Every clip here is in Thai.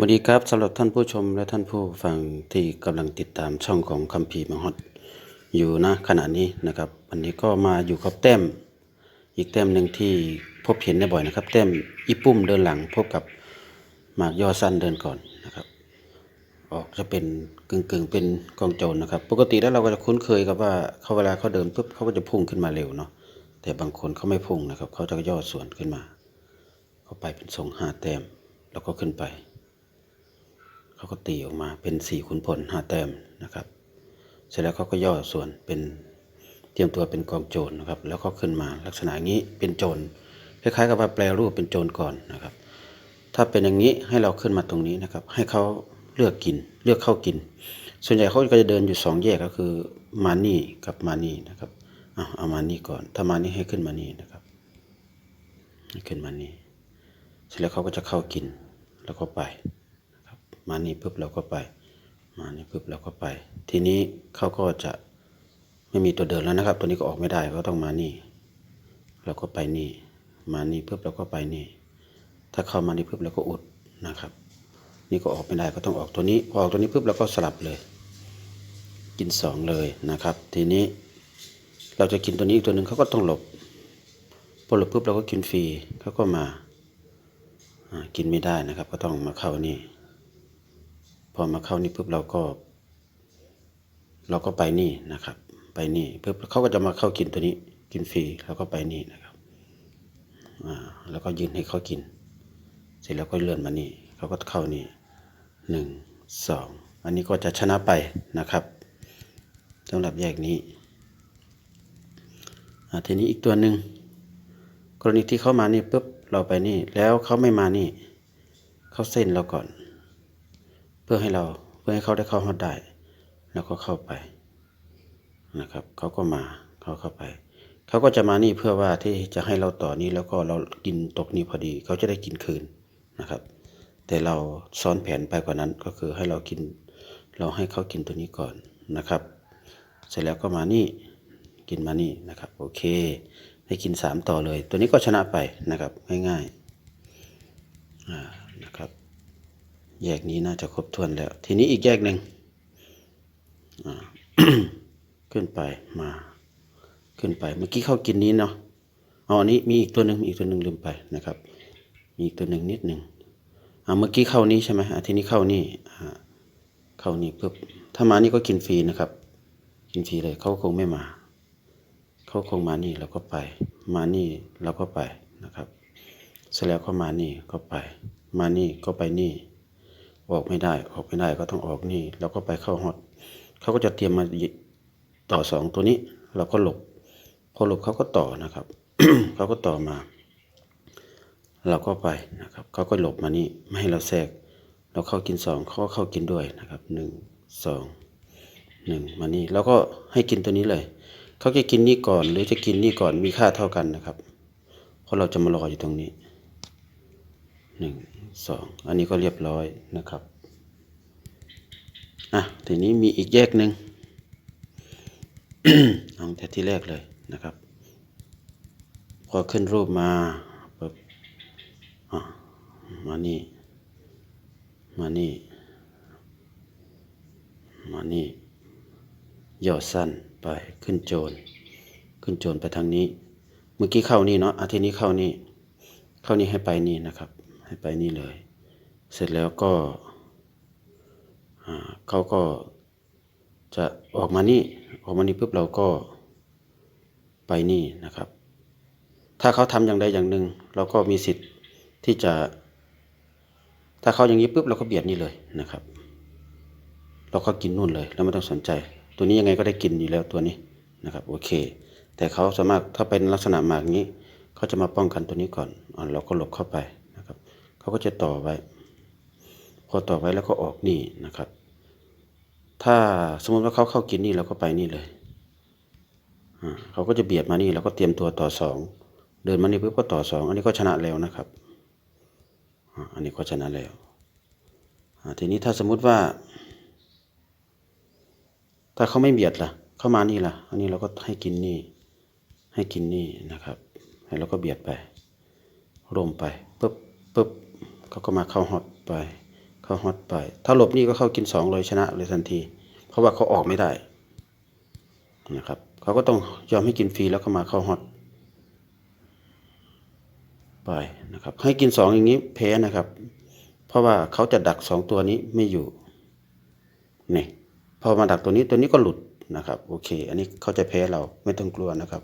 สวัสดีครับสำหรับท่านผู้ชมและท่านผู้ฟังที่กำลังติดตามช่องของคัมภีร์มังฮอดอยู่นะขณะนี้นะครับวันนี้ก็มาอยู่กับแต้ม อีกแต้มหนึ่งที่พบเห็นได้บ่อยนะครับ แต้มอีปุ้มเดินหลังพบกับหมากย่อสั้นเดินก่อนนะครับ ออกจะเป็นกึ่งกึ่งๆเป็นกองโจรนะครับ ปกติแล้วเราก็จะคุ้นเคยกับว่าเขาเวลาเขาเดินปุ๊บเขาก็จะพุ่งขึ้นมาเร็วเนาะแต่บางคนเขาไม่พุ่งนะครับเขาจะย่อส่วนขึ้นมา เขาไปเป็นทรงห้าแต้มแล้วก็ขึ้นไป เขาก็ตีออกมาเป็นสี่ขุนพลห้าแต้มนะครับ เสร็จแล้วเขาก็ย่อส่วนเป็นเตรียมตัวเป็นกองโจรนะครับ แล้วก็ขึ้นมาลักษณะงนี้เป็นโจรคล้ายๆกับว่าแปลรูปเป็นโจรก่อนนะครับ ถ้าเป็นอย่างนี้ให้เราขึ้นมาตรงนี้นะครับ ให้เขาเลือกกินเลือกเข้ากิน ส่วนใหญ่เขาก็จะเดินอยู่สองแยกก็คือมานี่กับมานี่นะครับเอาเอามานี่ก่อน ถ้ามานี่ให้ขึ้นมานี่นะครับขึ้นมานี่เสร็จแล้วเขาก็จะเข้ากินแล้วก็ไป มานี่ปุ๊บเราก็ไป มานี่ปุ๊บเราก็ไป ทีนี้เขาก็จะไม่มีตัวเดินแล้วนะครับ ตัวนี้ก็ออกไม่ได้ก็ต้องมานี่ เราก็ไปนี่ มานี่ปุ๊บเราก็ไปนี่ ถ้าเข้ามานี่ปุ๊บเราก็อุดนะครับ นี่ก็ออกไม่ได้ก็ต้องออกตัวนี้พอออกตัวนี้ปุ๊บเราก็สลับเลย กินสองเลยนะครับ ทีนี้เราจะกินตัวนี้อีกตัวหนึ่งเขาก็ต้องหลบพอหลบปุ๊บเราก็กินฟรีเขาก็มากินไม่ได้นะครับ ก็ต้องมาเข้านี่ อมาเข้านี่ปุ๊บเราก็ เราก็ไปนี่นะครับ ไปนี่ปุ๊บเขาก็จะมาเข้ากินตัวนี้ กินฟรีแล้วก็ไปนี่นะครับอ่าแล้วก็ยืนให้เขากิน เสร็จแล้วก็เลื่อนมานี่เขาก็เข้านี่หนึ่งสองอันนี้ก็จะชนะไปนะครับสำหรับแยกนี้อ่าทีนี้อีกตัวหนึ่งกรณีที่เขามานี่ปุ๊บเราไปนี่ แล้วเขาไม่มานี่ เขาเส้นเราก่อน พื่อให้เราเพื่อให้เขาได้เข้าฮอดได้ แล้วก็เข้าไปนะครับเขาก็มาเขาเข้าไป เขาก็จะมานี่เพื่อว่าที่จะให้เราต่อนี้แล้วก็เรากินตกนี้พอดี เขาจะได้กินคืนนะครับ แต่เราซ้อนแผนไปกว่านั้นก็คือให้เรากิน เราให้เขากินตัวนี้ก่อนนะครับ เสร็จแล้วก็มานี่กินมานี่นะครับโอเคให้กินสามต่อเลย ตัวนี้ก็ชนะไปนะครับง่ายๆอ่านะครับ แยกนี้น่าจะครบถ้วนแล้ว ทีนี้อีกแยกหนึ่งอ่าขึ้นไปมา ขึ้นไปเมื่อกี้เข้ากินนี้เนาะอ๋ออันนี้มีอีกตัวหนึ่งมีอีกตัวหนึ่งลืมไปนะครับ มีอีกตัวหนึ่งนิดหนึ่งอ่าเมื่อกี้เข้านี้ใช่ไหมทีนี้เข้านี่เข้านี่ปุ๊บถ้ามานี่ก็กินฟรีนะครับ กินฟรีเลยเขาคงไม่มา เขาคงมานี่เราก็ไป มานี่เราก็ไปนะครับเสร็จแล้วก็มานี่ก็ไป มานี่ก็ไปนี่ ออกไม่ได้ออกไม่ได้ก็ต้องออกนี่ แล้วก็ไปเข้าฮอตเขาก็จะเตรียมมาต่อสองตัวนี้ เราก็หลบ พอหลบเขาก็ต่อนะครับเขาก็ต่อมา เราก็ไปนะครับเขาก็หลบมานี่ไม่ให้เราแทรก เราเข้ากินสองเขาก็เข้ากินด้วยนะครับหนึ่งสองหนึ่งมานี่แล้วก็ให้กินตัวนี้เลยเขาจะกินนี่ก่อนหรือจะกินนี่ก่อนมีค่าเท่ากันนะครับเพราะเราจะมารออยู่ตรงนี้ หนึ่งสองอันนี้ก็เรียบร้อยนะครับอะทีนี้มีอีกแยกหนึ่งเอาแต่ที่แรกเลยนะครับ พอขึ้นรูปมาปุ๊บอะมานี่ มานี่ มานี่ย่อสั้นไปขึ้นโจรขึ้นโจรไปทางนี้ เมื่อกี้เข้านี่เนาะอาทีนี้เข้านี่ เข้านี่ให้ไปนี่นะครับ ให้ไปนี่เลย เสร็จแล้วก็เขาก็จะออกมานี่ออกมานี่ปุ๊บเราก็ไปนี่นะครับ ถ้าเขาทำอย่างใดอย่างหนึ่ง เราก็มีสิทธิ์ที่จะ ถ้าเขาอย่างนี้ปุ๊บเราก็เบียดนี่เลยนะครับ เราก็กินนู่นเลยแล้วไม่ต้องสนใจ ตัวนี้ยังไงก็ได้กินอยู่แล้วตัวนี้นะครับโอเค แต่เขาสามารถถ้าเป็นลักษณะหมากนี้เขาจะมาป้องกันตัวนี้ก่อนเราก็หลบเข้าไป นะครับเขาก็จะต่อไว้ พอต่อไว้แล้วก็ออกนี่นะครับ ถ้าสมมติว่าเขาเข้ากินนี่เราก็ไปนี่เลยเขาก็จะเบียดมานี่เราก็เตรียมตัวต่อสองเดินมานี่ปุ๊บก็ต่อสองอันนี้ก็ชนะแล้วนะครับอันนี้ก็ชนะแล้วทีนี้ถ้าสมมุติว่า ถ้าเขาไม่เบียดล่ะ เข้ามานี่ล่ะ อันนี้เราก็ให้กินนี่ ให้กินนี่นะครับแล้วก็เบียดไปร่มไปปุ๊บปุ๊บ เขาก็มาเข้าฮอตไป เข้าฮอตไป ถ้าหลบนี่ก็เข้ากินสองเลยชนะเลยทันที เพราะว่าเขาออกไม่ได้นะครับเขาก็ต้องยอมให้กินฟรีแล้วก็มาเข้าฮอตไปนะครับ ให้กินสองอย่างนี้แพ้นะครับ เพราะว่าเขาจะดักสองตัวนี้ไม่อยู่นี่พอมาดักตัวนี้ตัวนี้ก็หลุดนะครับโอเค อันนี้เขาจะแพ้เราไม่ต้องกลัวนะครับ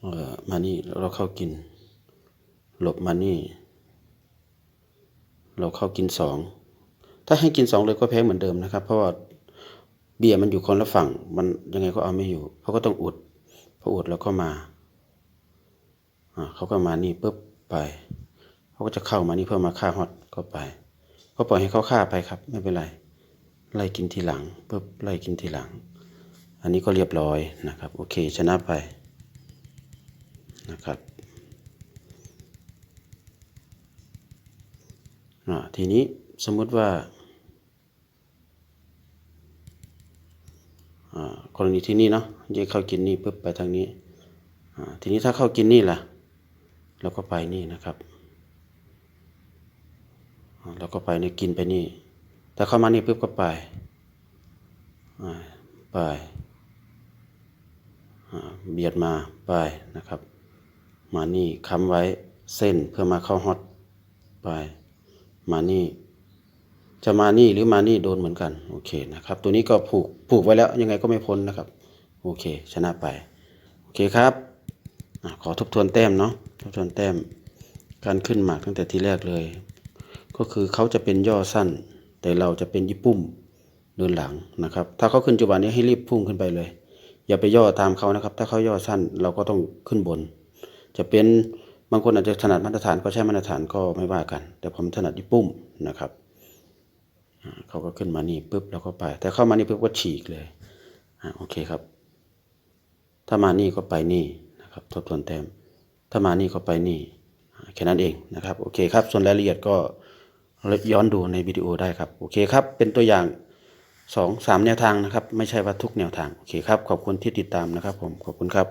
เออมานี่เราเข้ากิน หลบมานี่ เราเข้ากินสองถ้าให้กินสองเลยก็แพ้เหมือนเดิมนะครับ เพราะว่าเบียร์มันอยู่คนละฝั่ง มันยังไงก็เอาไม่อยู่เขาก็ต้องอุดพออุดแล้วก็มาอ่าเขาก็มานี่ปุ๊บไปเขาก็จะเข้ามานี่เพื่อมาฆ่าฮอตก็ไป ก็ปล่อยให้เขาฆ่าไปครับ ไม่เป็นไรไล่กินทีหลังปุ๊บไล่กินทีหลัง อันนี้ก็เรียบร้อยนะครับ โอเคชนะไปนะครับ อ่า ทีนี้สมมุติว่ากรณีที่นี่เนาะยิงเข้ากินนี่ปุ๊บไปทางนี้ทีนี้ถ้าเข้ากินนี่ล่ะเราก็ไปนี่นะครับเราก็ไปในกินไปนี่ ถ้าเข้ามานี่ปุ๊บก็ไปไปเบียดมาไปนะครับ มานี่ค้ำไว้เส้นเพื่อมาเข้าฮอตไป มานี่จะมานี่หรือมานี่โดนเหมือนกันโอเคนะครับ ตัวนี้ก็ผูกผูกไว้แล้วยังไงก็ไม่พ้นนะครับ โอเค ชนะไป โอเคครับอขอทบทวนแต้มเนาะทบทวนแต้มการขึ้นหมากตั้งแต่ทีแรกเลย ก็คือเขาจะเป็นย่อสั้น แต่เราจะเป็นญี่ปุ่มเดินหลังนะครับ ถ้าเขาขึ้นจังหวะนี้ให้รีบพุ่งขึ้นไปเลย อย่าไปย่อตามเขานะครับ ถ้าเขาย่อสั้นเราก็ต้องขึ้นบน จะเป็น บางคนอาจจะถนัดมาตรฐานก็ใช้มาตรฐานก็ไม่ว่ากัน แต่ผมถนัดญี่ปุ่มนะครับเขาก็ขึ้นมานี่ปุ๊บแล้วก็ไป แต่เข้ามานี่ปุ๊บก็ฉีกเลยอ่าโอเคครับ ถ้ามานี่ก็ไปนี่นะครับ ทบทวนแต้มถ้ามานี่ก็ไปนี่แค่นั้นเองนะครับโอเคครับส่วนรายละเอียดก็ย้อนดูในวิดีโอได้ครับโอเคครับเป็นตัวอย่างสองสามแนวทางนะครับ ไม่ใช่ว่าทุกแนวทางโอเคครับขอบคุณที่ติดตามนะครับ ผมขอบคุณครับ